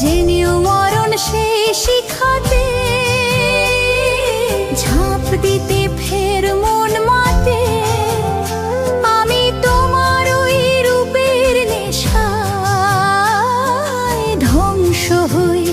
জেনেও মরণ সেই শিখাতে ঝাঁপ দিতে ফের মন মাতে। আমি তোমার ওই রূপের নেশায় ধ্বংস হই।